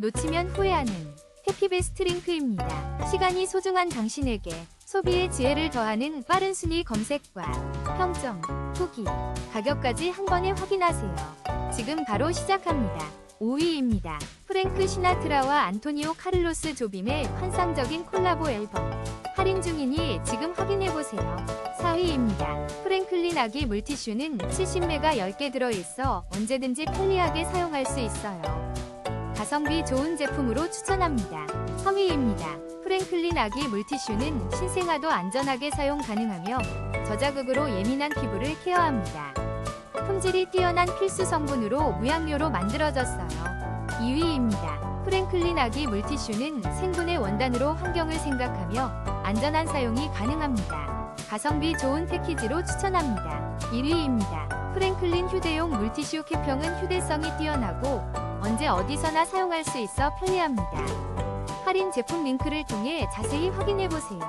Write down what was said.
놓치면 후회하는 해피베스트 링크입니다. 시간이 소중한 당신에게 소비의 지혜를 더하는 빠른 순위 검색과 평점, 후기, 가격까지 한 번에 확인하세요. 지금 바로 시작합니다. 5위입니다. 프랭크 시나트라와 안토니오 카를로스 조빔의 환상적인 콜라보 앨범. 할인 중이니 지금 확인해보세요. 4위입니다. 프랭클린 아기 물티슈는 70매가 10개 들어있어 언제든지 편리하게 사용할 수 있어요. 가성비 좋은 제품으로 추천합니다. 3위입니다. 프랭클린 아기 물티슈는 신생아도 안전하게 사용 가능하며 저자극으로 예민한 피부를 케어합니다. 품질이 뛰어난 필수 성분으로 무향료로 만들어졌어요. 2위입니다. 프랭클린 아기 물티슈는 생분해 원단으로 환경을 생각하며 안전한 사용이 가능합니다. 가성비 좋은 패키지로 추천합니다. 1위입니다. 프랭클린 휴대용 물티슈 캡형은 휴대성이 뛰어나고 언제 어디서나 사용할 수 있어 편리합니다. 할인 제품 링크를 통해 자세히 확인해 보세요.